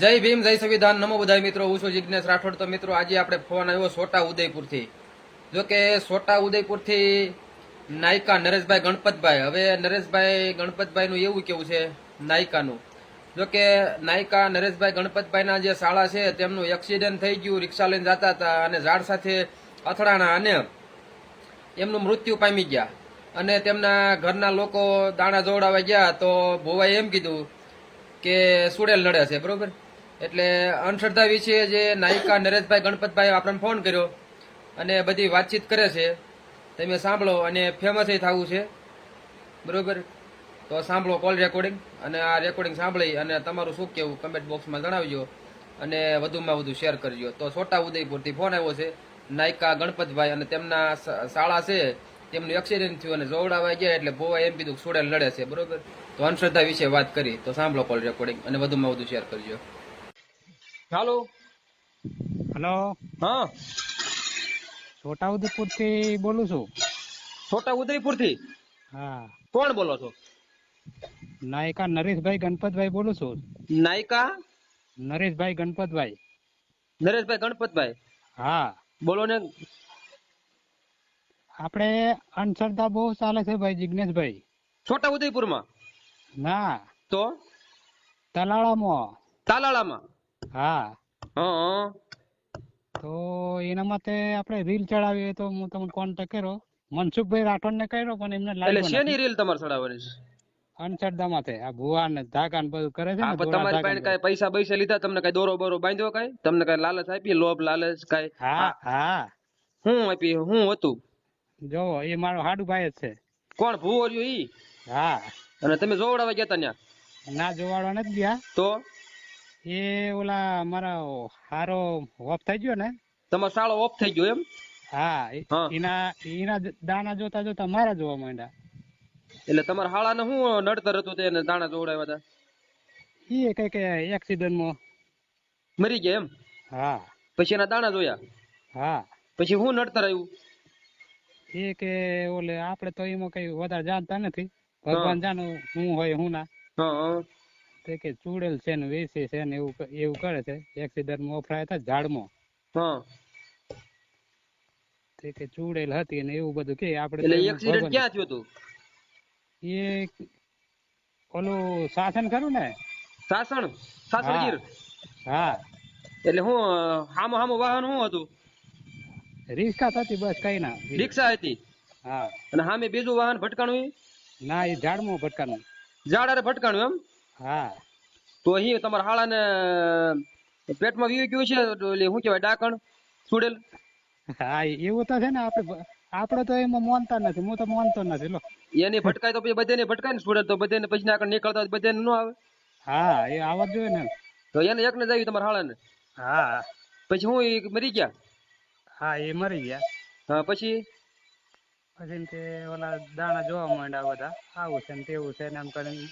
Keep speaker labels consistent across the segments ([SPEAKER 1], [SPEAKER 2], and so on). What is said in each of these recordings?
[SPEAKER 1] જય ભીમ, જય સંવિધાન, નમો બધા મિત્રો, હું છું જિજ્ઞેશ રાઠોડ. તો મિત્રો, આજે આપણે ફોન આવ્યો છોટા ઉદયપુરથી. જો કે છોટા ઉદયપુરથી નાયકા નરેશભાઈ ગણપતભાઈ. હવે નરેશભાઈ ગણપતભાઈનું એવું કેવું છે? નાયકાનું. જો કે નાયકા નરેશભાઈ ગણપતભાઈના જે શાળા છે, તેમનું એક્સિડન્ટ થઈ ગયું, રિક્ષા લઈને જતા હતા અને ઝાડ સાથે અથડાણા અને એમનું મૃત્યુ પામી ગયા. અને તેમના ઘરના લોકો દાણા જોડાવા ગયા તો ભોવાએ એમ કીધું કે સુડેલ નડે છે, બરોબર? એટલે અંધશ્રદ્ધા વિશે જે નાયિકા નરેશભાઈ ગણપતભાઈ આપણને ફોન કર્યો અને બધી વાતચીત કરે છે. તમે સાંભળો અને ફેમસ થવું છે. બરોબર? તો સાંભળો કોલ રેકોર્ડિંગ અને આ રેકોર્ડિંગ સાંભળી અને તમારું શું કેવું કમેન્ટ બોક્સમાં જણાવજો અને વધુમાં વધુ શેર કરજો. તો છોટા ઉદયપુરથી ફોન આવ્યો છે નાયકા ગણપતભાઈ અને તેમના શાળા છે. તેમનું એક્સિડન્ટ થયું અને જોવડાવા ગયા એટલે ભોવાએ એમ કીધું કે સુડેલ લડે છે. બરોબર? તો અંધશ્રદ્ધા વિશે વાત કરી. તો સાંભળો કોલ રેકોર્ડિંગ અને વધુમાં વધુ શેર કરજો. હાલો.
[SPEAKER 2] હલો.
[SPEAKER 1] હા.
[SPEAKER 2] છોટાઉદેપુરથી બોલું છું.
[SPEAKER 1] છોટા ઉદયપુરથી
[SPEAKER 2] હા.
[SPEAKER 1] કોણ બોલો છો?
[SPEAKER 2] નાયકા નરેશભાઈ ગણપતભાઈ બોલું છું.
[SPEAKER 1] નાયકા?
[SPEAKER 2] નરેશભાઈ ગણપતભાઈ.
[SPEAKER 1] નરેશભાઈ ગણપતભાઈ?
[SPEAKER 2] હા.
[SPEAKER 1] બોલો ને.
[SPEAKER 2] આપણે અનસરતા બહુ ચાલે છે ભાઈ જિજ્ઞેશભાઈ
[SPEAKER 1] છોટા ઉદયપુરમાં
[SPEAKER 2] ના.
[SPEAKER 1] તો?
[SPEAKER 2] તલાળામાં.
[SPEAKER 1] તાલાળામાં?
[SPEAKER 2] હા.
[SPEAKER 1] હા.
[SPEAKER 2] તો એના માટે આપણે રીલ ચડાવીએ તો હું તમને કોન્ટેક્ટ કર્યો. મનસુખભાઈ રાઠોડ ને કર્યો પણ એમને
[SPEAKER 1] એટલે શેની રીલ તમારે ચડાવવાની છે?
[SPEAKER 2] અનચડદા માથે આ ભુવા ને ધાકા ને બધું કરે છે ને
[SPEAKER 1] તમારી પાસે કઈ પૈસા પૈસા લીધા તમને કઈ દોરો બોરો બાંધ્યો કઈ? તમને કઈ લાલચ આપી લોભ લાલચ કઈ?
[SPEAKER 2] હા હા.
[SPEAKER 1] હું. આપી હું હતું?
[SPEAKER 2] જો એ મારો હાડુ ભાઈ જ છે.
[SPEAKER 1] કોણ ભૂવો રહ્યો ઈ?
[SPEAKER 2] હા.
[SPEAKER 1] અને તમે જોવડાવા ગયા તા ત્યાં
[SPEAKER 2] ના જોવાડવા નથી ગયા.
[SPEAKER 1] તો?
[SPEAKER 2] એ ઓલા મારા હારો ઓફ થઈ ગયો ને?
[SPEAKER 1] તમારો શાળો ઓફ થઈ ગયો એમ?
[SPEAKER 2] હા એના એના દાણા જોતા જોતા મારા જોવા માંડ્યા.
[SPEAKER 1] એટલે તમારા હાળાને શું નડતર હતું તેને દાણા જોવડાવ્યા હતા
[SPEAKER 2] એ કઈ કઈ એક્સિડન્ટમાં
[SPEAKER 1] મરી ગયા એમ?
[SPEAKER 2] હા.
[SPEAKER 1] પછી એના દાણા જોયા?
[SPEAKER 2] હા.
[SPEAKER 1] પછી હું નડતર આવ્યું?
[SPEAKER 2] એ કે ઓલે આપણે તો એમાં કઈ વધારે જાણતા નથી. ભગવાન જાણે હું હોય હું ના. તે કે ચૂડેલ છે ને વેચે છે ને એવું એવું કરે છે. એક્સિડન્ટમાં ઓફરાયા હતા ઝાડમાં.
[SPEAKER 1] હા.
[SPEAKER 2] તે કે ચૂડેલ હતી ને એવું બધું કે આપણે
[SPEAKER 1] એટલે એક્સિડન્ટ ક્યાં થયો તો
[SPEAKER 2] એ ઓલું શાસન ખરું ને?
[SPEAKER 1] સાસણ? સાસણ ગીર?
[SPEAKER 2] હા.
[SPEAKER 1] એટલે હું હામો હામો વાહન શું હતું?
[SPEAKER 2] રિક્ષા થતી બસ કઈ ના.
[SPEAKER 1] રિક્ષા હતી?
[SPEAKER 2] હા.
[SPEAKER 1] અને સામે બીજું વાહન ભટકાણું
[SPEAKER 2] ના એ ઝાડમાં ભટકાણું.
[SPEAKER 1] ઝાડ હારે ભટકાણું એમ?
[SPEAKER 2] હા.
[SPEAKER 1] તો અહીં તમારા હાળાને પેટમાં વીવી ગયું છે એટલે શું કહેવાય ડાકણ સુડેલ
[SPEAKER 2] હા એવું તો છે ને આપણે બ- આપણે તો એમાં માનતા નથી હું તો માનતો નથી લો.
[SPEAKER 1] એની ભટકાય તો પછી બધાને ભટકાય ને સુડેલ તો બધાને પછી આગળ નીકળતા બધાને ન આવે.
[SPEAKER 2] હા એ આવવા જોઈએ ને.
[SPEAKER 1] તો એને એકને જ આવી તમારા હાળાને?
[SPEAKER 2] હા.
[SPEAKER 1] પછી હું મરી ગયા?
[SPEAKER 2] હા એ મરી ગયા.
[SPEAKER 1] હા પછી?
[SPEAKER 2] પછી કે ઓલા દાણા જોવા માંડ્યા બધા આવું છે ને તેવું છે ને એમ કરીને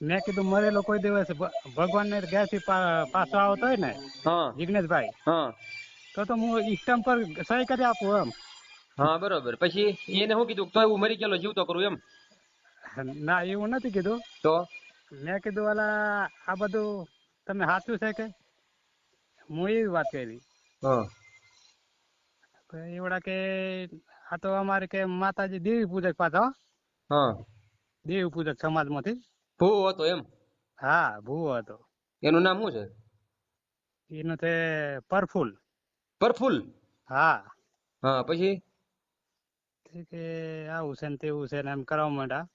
[SPEAKER 2] મેં કીધું મરેલો કોઈ દિવસ ભગવાન ને ગયા થી પાછો આવતો હોય ને
[SPEAKER 1] હા.
[SPEAKER 2] જિગ્નેશભાઈ તો તો હું ઇસ્ટમ પર સહી કરી આપું એમ.
[SPEAKER 1] હા બરોબર. પછી એને શું કીધું તો હું મરી ગયેલો જીવતો કરું એમ.
[SPEAKER 2] ના એવું નથી કીધું.
[SPEAKER 1] તો?
[SPEAKER 2] મેં કીધું ઓલા આ બધું તમે સાચું છે કે? હું એવી વાત કરી.
[SPEAKER 1] હા.
[SPEAKER 2] એવડા કે આ તો અમારે કે માતાજી દેવી પૂજક પાછા દેવી પૂજક સમાજમાંથી.
[SPEAKER 1] ભૂવો હતો એમ?
[SPEAKER 2] હા ભૂવો હતો.
[SPEAKER 1] એનું નામ શું છે?
[SPEAKER 2] એનું તે પરફુલ.
[SPEAKER 1] પરફુલ?
[SPEAKER 2] હા.
[SPEAKER 1] હા પછી?
[SPEAKER 2] કે આવું છે ને તેવું છે ને એમ કરવા માંડ્યા.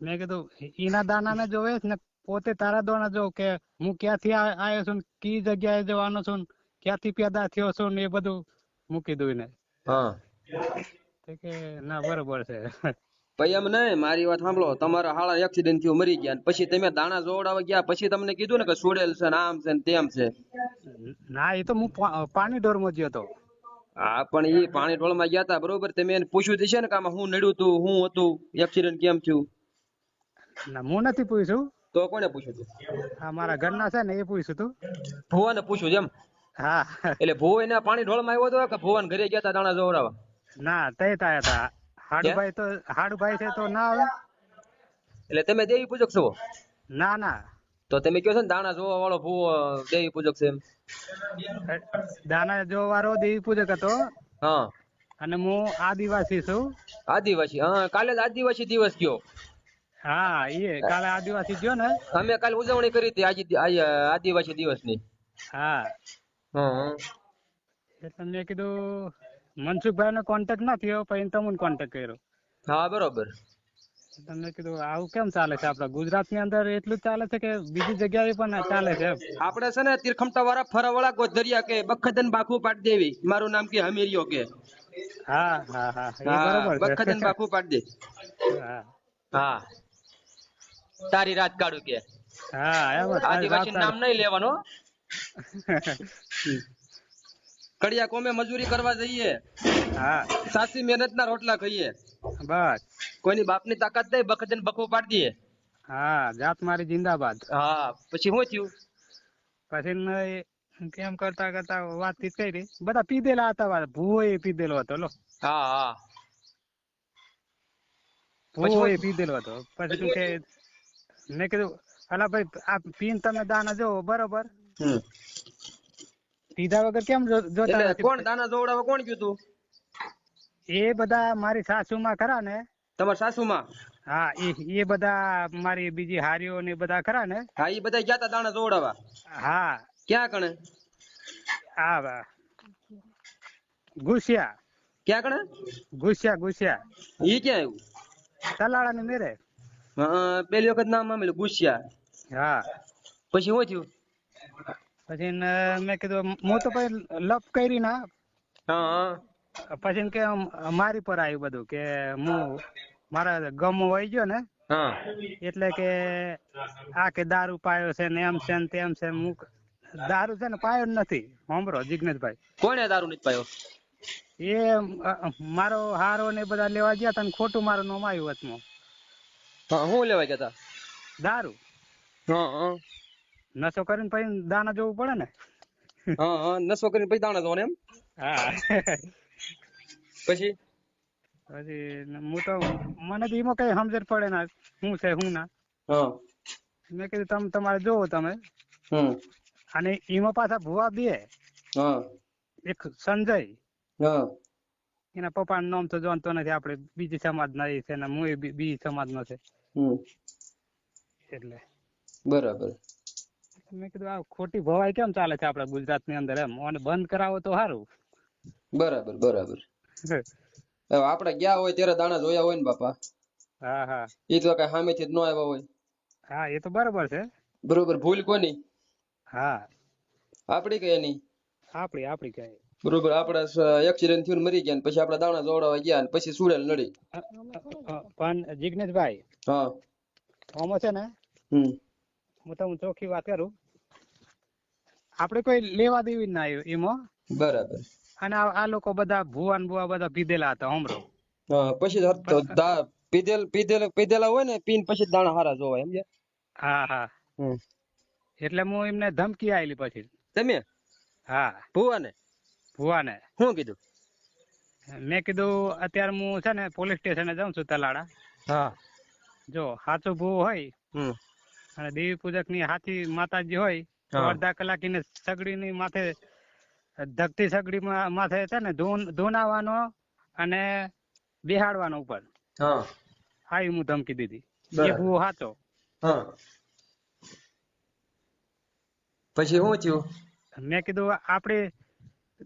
[SPEAKER 2] મેં કીધું એના દાણા ને જોવે ને પોતે તારા દાણા જો કે હું ક્યાંથી આવ્યો છું ને કઈ જગ્યાએ જવાનો છું ને ક્યાંથી પેદા થયો છું ને એ બધું મૂકી દઉં ને
[SPEAKER 1] હા.
[SPEAKER 2] કે ના બરોબર છે.
[SPEAKER 1] પછી એમ નહીં મારી વાત સાંભળો. તમારા હાળા એક્સિડન્ટ થયો મરી ગયા પછી તમે દાણા જોવડાવવા ગયા પછી તમને કીધું ને કે સુડેલ છે ને આમ છે ને તેમ છે.
[SPEAKER 2] ના એ તો હું પાણી પાણી ઢોરમાં ગયો હતો.
[SPEAKER 1] હા પણ એ પાણી ઢોળમાં ગયા હતા બરોબર? તમે એને પૂછ્યું છે ને કે આમાં હું નડ્યું તું હું હતું એક્સિડન્ટ કેમ થયું?
[SPEAKER 2] ના હું નથી પૂછ્યું.
[SPEAKER 1] તો કોને પૂછ્યું તું?
[SPEAKER 2] આ મારા ઘરના છે ને એ પૂછ્યું તું.
[SPEAKER 1] ભુવાને પૂછ્યું એમ?
[SPEAKER 2] હા.
[SPEAKER 1] એટલે ભુવો એના પાણી ઢોળમાં આવ્યો હતો કે ભુવાન ઘરે ગયા હતા દાણા જોવડાવવા?
[SPEAKER 2] ના તે તા હતા. હાડુભાઈ તો હાડુભાઈ છે તો ના આવે.
[SPEAKER 1] એટલે તમે દેવી પૂજક છો?
[SPEAKER 2] ના ના.
[SPEAKER 1] તો તમે કહો છો ને દાણા જોવા વાળો ભૂવો દેવી પૂજક છે એમ?
[SPEAKER 2] દાના જો વાળો દેવી પૂજક હતો.
[SPEAKER 1] હા.
[SPEAKER 2] અને હું આદિવાસી છું.
[SPEAKER 1] આદિવાસી હા કાલે જ આદિવાસી દિવસ ગયો.
[SPEAKER 2] હા એ કાલે આદિવાસી ગયો ને.
[SPEAKER 1] અમે કાલે ઉજવણી કરી હતી આજે આદિવાસી દિવસની.
[SPEAKER 2] હા
[SPEAKER 1] હા.
[SPEAKER 2] એટલે મેં કીધું મનસુખભાઈ નો કોન્ટેક્ટ ના થયો પછી તમને કોન્ટેક્ટ કર્યો.
[SPEAKER 1] હા બરોબર.
[SPEAKER 2] તમને કીધું આવું કેમ ચાલે છે આપડા ગુજરાતની અંદર? એટલું ચાલે છે કે બીજી જગ્યાએ પણ ચાલે છે
[SPEAKER 1] આપડે છે ને તીરખમટા વાળા ફરવાળા ગોધરિયા કે બખદન બાખુ પાટ દેવી. મારું નામ કે હમીરિયો કે.
[SPEAKER 2] હા હા હા. બરોબર
[SPEAKER 1] બખદન બાખુ પાટ દે.
[SPEAKER 2] હા.
[SPEAKER 1] હા. તારી રાત કાઢું કે.
[SPEAKER 2] હા.
[SPEAKER 1] આદિવાસી નામ નહીં લેવાનું. કડિયા કોમે મજૂરી કરવા જઈએ.
[SPEAKER 2] હા.
[SPEAKER 1] સાચી મહેનત ના રોટલા ખાઈએ.
[SPEAKER 2] બસ.
[SPEAKER 1] કોઈની બાપની તાકાત નહીં બખદન બખુ પાડ દઈએ.
[SPEAKER 2] હા જાત મારી જિંદાબાદ.
[SPEAKER 1] હા પછી શું થયું?
[SPEAKER 2] પછી ન એ કેમ કરતા કરતા વાતચીત કરી. બધા પીધેલા હતા વાત ભૂવો એ પીધેલો હતો લો.
[SPEAKER 1] હા હા.
[SPEAKER 2] ભૂવો એ
[SPEAKER 1] પછી?
[SPEAKER 2] પીધેલો હતો. પછી તું કે મેં કીધું અલા ભાઈ આ પીન તમે દાના જોવો બરોબર?
[SPEAKER 1] હમ.
[SPEAKER 2] પીધા વગર કેમ જોતા નથી?
[SPEAKER 1] કોણ દાના જોવડાવવા કોણ કીધું તું?
[SPEAKER 2] એ બધા મારી સાસુમાં ખરા ને.
[SPEAKER 1] તમારા સાસુમાં?
[SPEAKER 2] હા એ એ બધા મારી બીજી હારીઓ ને એ બધા ખરા ને.
[SPEAKER 1] હા એ બધા ગયા તા દાણા જોવડાવવા?
[SPEAKER 2] હા.
[SPEAKER 1] ક્યાં કણે?
[SPEAKER 2] બા. ગુસ્યા
[SPEAKER 1] ક્યાં કણે?
[SPEAKER 2] ગુસ્યા ગુસ્યા
[SPEAKER 1] ઈ ક્યાં આવ્યું
[SPEAKER 2] તલાળા ને મેરે
[SPEAKER 1] પેલી વખત નામ આમેલું ગુસ્યા
[SPEAKER 2] હા.
[SPEAKER 1] પછી શું થયું?
[SPEAKER 2] પછી મેં કીધું હું તો પછી લપ કરી ના. પછી કે મારી પર આવ્યું બધું કે હું મારા ગમ વહી ગયો ને એટલે કે આ કે દારૂ પાયો છે ને એમ છે ને તેમ છે હું દારૂ છે ને પાયો નથી સાંભળો જિગ્નેશભાઈ.
[SPEAKER 1] કોને દારૂ નથી પાયો?
[SPEAKER 2] એ મારો હારો ને બધા લેવા ગયા તા ને ખોટું મારું નામ આવ્યું વચમાં.
[SPEAKER 1] હું લેવા ગયા હતા
[SPEAKER 2] દારૂ. નશો કરીને પછી દાણા જોવું પડે ને?
[SPEAKER 1] હા હા નસો કરીને પછી દાણા જોવાનું એમ?
[SPEAKER 2] હા.
[SPEAKER 1] પછી?
[SPEAKER 2] પછી હું તો મને તો એમાં કઈ સમજણ પડે ના શું છે શું ના. મેં કીધું તમે તમારે જોવો તમે. અને એમાં પાછા ભુવા બે.
[SPEAKER 1] હા.
[SPEAKER 2] એક સંજય.
[SPEAKER 1] એના
[SPEAKER 2] એના પપ્પાનું નામ તો જાણતો નથી આપણે બીજી સમાજના એ છે ને હું બીજી સમાજનો છે. એટલે.
[SPEAKER 1] બરાબર.
[SPEAKER 2] મેં કીધું આ ખોટી ભવાઈ કેમ ચાલે છે આપડા ગુજરાતની અંદર એમ? અને બંધ કરાવો તો સારું.
[SPEAKER 1] બરાબર બરાબર. આપણે ગયા હોય ત્યારે દાણા જોયા હોય ને બાપા?
[SPEAKER 2] હા હા.
[SPEAKER 1] એ તો કઈ સામેથી જ ન આવ્યા હોય.
[SPEAKER 2] હા એ તો બરાબર છે.
[SPEAKER 1] બરોબર ભૂલ કોની?
[SPEAKER 2] હા.
[SPEAKER 1] આપડી કઈ એની?
[SPEAKER 2] આપડી આપણી કઈ
[SPEAKER 1] બરોબર આપડા એક્સિડન્ટ થયું મરી ગયા પછી આપડા દાણા જોડાવા ગયા ને પછી સુડેલ નડી.
[SPEAKER 2] પણ જિગ્નેશભાઈ
[SPEAKER 1] હા.
[SPEAKER 2] આમાં છે ને?
[SPEAKER 1] હમ.
[SPEAKER 2] હું તમને ચોખ્ખી વાત કરું. આપણે કોઈ લેવા દેવી ના એમાં
[SPEAKER 1] બરાબર.
[SPEAKER 2] અને આ લોકો બધા ભુવા ને બુવા બધા પીધેલા હતા હમરો
[SPEAKER 1] હા પછી પીધેલ પીધેલ પીધેલા હોય ને પીન પછી દાણા હારા જોવાય સમજ્યા
[SPEAKER 2] હા હા. એટલે હું એમને ધમકી આયેલી પછી.
[SPEAKER 1] તમે?
[SPEAKER 2] હા.
[SPEAKER 1] ભુવા ને
[SPEAKER 2] ભુવાને.
[SPEAKER 1] શું કીધું?
[SPEAKER 2] મેં કીધું અત્યારે હું છે ને પોલીસ સ્ટેશને જાઉં છું તલાડા
[SPEAKER 1] હા.
[SPEAKER 2] જો સાચું ભૂવો હોય અને દેવી પૂજકની હાથી માતાજી હોય તો. અડધા કલાકીને સગડી ની માથે ધકતી સગડી માથે છે ને ધૂન ધૂનાવાનો અને બેહાડવાનો ઉપર.
[SPEAKER 1] હા.
[SPEAKER 2] એ હું ધમકી દીધી. એ. ભૂવો સાચો
[SPEAKER 1] પછી શું થયું?
[SPEAKER 2] મેં કીધું આપણે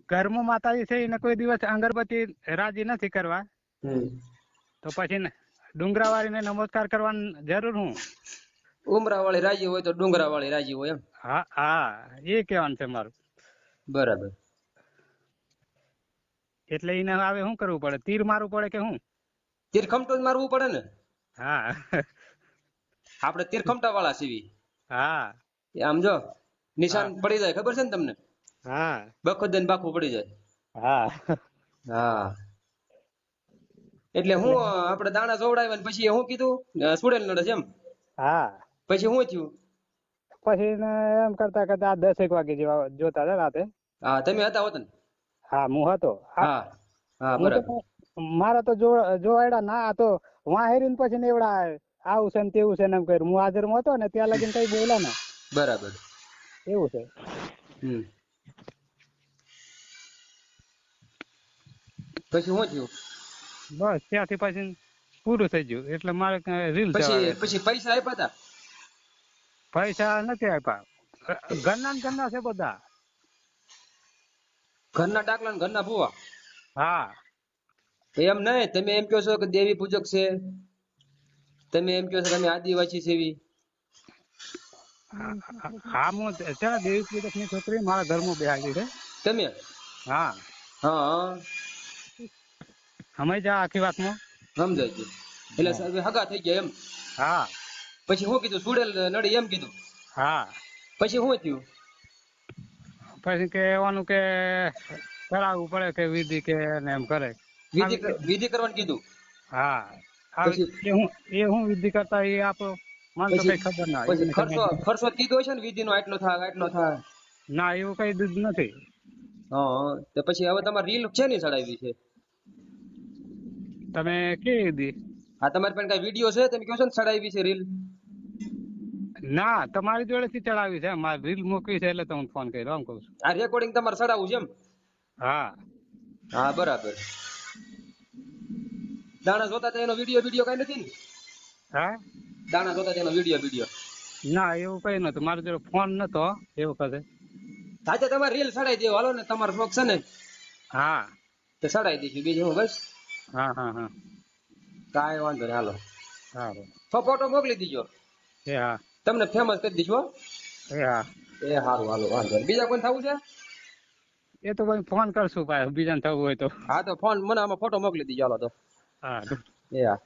[SPEAKER 2] ઘરમાં માતાજી છે એને કોઈ દિવસ અગરબત્તી રાજી નથી કરવા. તો પછી ને ડુંગરાવાળીને નમસ્કાર કરવાની જરૂર હું?
[SPEAKER 1] ઉમરા વાળી રાજી હોય તો ડુંગરા વાળી રાજી હોય એમ.
[SPEAKER 2] હા હા એ કહેવાનું છે મારું.
[SPEAKER 1] બરાબર.
[SPEAKER 2] એટલે એને હવે શું કરવું પડે? તીર મારવું પડે કે શું?
[SPEAKER 1] તીરખમટો જ મારવું પડે ને?
[SPEAKER 2] હા.
[SPEAKER 1] આપણે તીરખમટા વાળા સીવી
[SPEAKER 2] હા.
[SPEAKER 1] આમ જો નિશાન પડી જાય ખબર છે ને તમને?
[SPEAKER 2] હા.
[SPEAKER 1] બખોદન બાખું પડી જાય.
[SPEAKER 2] હા.
[SPEAKER 1] હા. એટલે હું આપણે દાણા જોવડાવ્યા ને પછી શું કીધું? સુડેલ નડે છે એમ.
[SPEAKER 2] હા.
[SPEAKER 1] પછી શું થયું?
[SPEAKER 2] પછી એમ કરતા કરતા દસ એક વાગે જેવા જોતા હતા રાતે.
[SPEAKER 1] હા તમે હતા હોત ને?
[SPEAKER 2] હા હું હતો.
[SPEAKER 1] હા. હા બરાબર.
[SPEAKER 2] મારા તો જોવાયડા ના તો વાહેરીને પછી નેવડા આવું છે ને તેવું છે ને એમ કર્યું. હું હાજરમાં હતો ને ત્યાં લગીને કઈ બોલ્યા ને.
[SPEAKER 1] બરાબર.
[SPEAKER 2] એવું છે.
[SPEAKER 1] હમ. પછી શું થયું?
[SPEAKER 2] બસ ત્યાંથી પછી પૂરું થઈ ગયું. એટલે મારે રીલ
[SPEAKER 1] પછી પછી પૈસા આપ્યા હતા
[SPEAKER 2] પૈસા નથી આપ્યા. ઘરના ને ઘરના છે બધા.
[SPEAKER 1] ઘરના ડાકલા ને ઘરના ભૂવા?
[SPEAKER 2] હા.
[SPEAKER 1] એમ નહીં તમે એમ કહો છો કે દેવી પૂજક છે. તમે એમ કહો છો તમે આદિવાસી છે એવી.
[SPEAKER 2] હા હું છે દેવી પૂજકની છોકરી મારા ઘરમાં બેહાડી છે.
[SPEAKER 1] તમે?
[SPEAKER 2] હા.
[SPEAKER 1] હા
[SPEAKER 2] જા આખી વાતમાં?
[SPEAKER 1] સમજાય એટલે હગા થઈ ગયા એમ?
[SPEAKER 2] હા.
[SPEAKER 1] પછી શું કીધું સુડેલ નડી એમ કીધું.
[SPEAKER 2] હા.
[SPEAKER 1] પછી શું થયું?
[SPEAKER 2] પછી કહેવાનું કે કરાવવું પડે કે વિધિ કે ને એમ કરે.
[SPEAKER 1] વિધિ વિધિ કરવાનું કીધું?
[SPEAKER 2] હા. એ હું એ હું વિધિ કરતા એ આપણો મને તો કઈ ખબર ના
[SPEAKER 1] પછી ખર્ચો ખર્ચો કીધો છે ને વિધિ નો આટલો થાય આટલો થાય?
[SPEAKER 2] ના એવું કઈ દીધું નથી.
[SPEAKER 1] હા તો પછી હવે તમારે રીલ છે ને ચડાવી છે?
[SPEAKER 2] તમે કેવી દીધી
[SPEAKER 1] આ તમારી પાસે કઈ વીડિયો છે? તમે કહો છો ને ચડાવી છે રીલ?
[SPEAKER 2] ના તમારી જોડે થી ચડાવી છે. મારે રીલ મૂકવી છે એટલે તમને ફોન કર્યો એમ કહું છું.
[SPEAKER 1] આ રેકોર્ડિંગ તમારે ચડાવવું છે એમ?
[SPEAKER 2] હા.
[SPEAKER 1] હા બરાબર. દાણા જોતા એનો વીડિયો વીડિયો કઈ નથી ને?
[SPEAKER 2] હા?
[SPEAKER 1] દાણા જોતા એનો વીડિયો વીડિયો
[SPEAKER 2] ના એવું કઈ નતું મારો જોડે ફોન નતો એવું વખતે
[SPEAKER 1] સાચે તમારે રીલ ચડાવી દેવો. હાલો ને તમારો શોખ છે ને?
[SPEAKER 2] હા.
[SPEAKER 1] તો ચડાવી દઈશું બીજું હું બસ?
[SPEAKER 2] હા હા હા.
[SPEAKER 1] કાંઈ વાંધો નહીં હાલો.
[SPEAKER 2] હા
[SPEAKER 1] તો ફોટો મોકલી દીજો.
[SPEAKER 2] એ હા.
[SPEAKER 1] તમને ફેમસ કરી દઈશું
[SPEAKER 2] એ હા.
[SPEAKER 1] એ સારું હાલો વાંધો બીજા કોઈ થવું છે?
[SPEAKER 2] એ તો ભાઈ ફોન કરશું ભાઈ. બીજાને થવું હોય તો.
[SPEAKER 1] હા તો ફોન મને આમાં ફોટો મોકલી દીજો. હાલો તો.
[SPEAKER 2] હા
[SPEAKER 1] એ હા.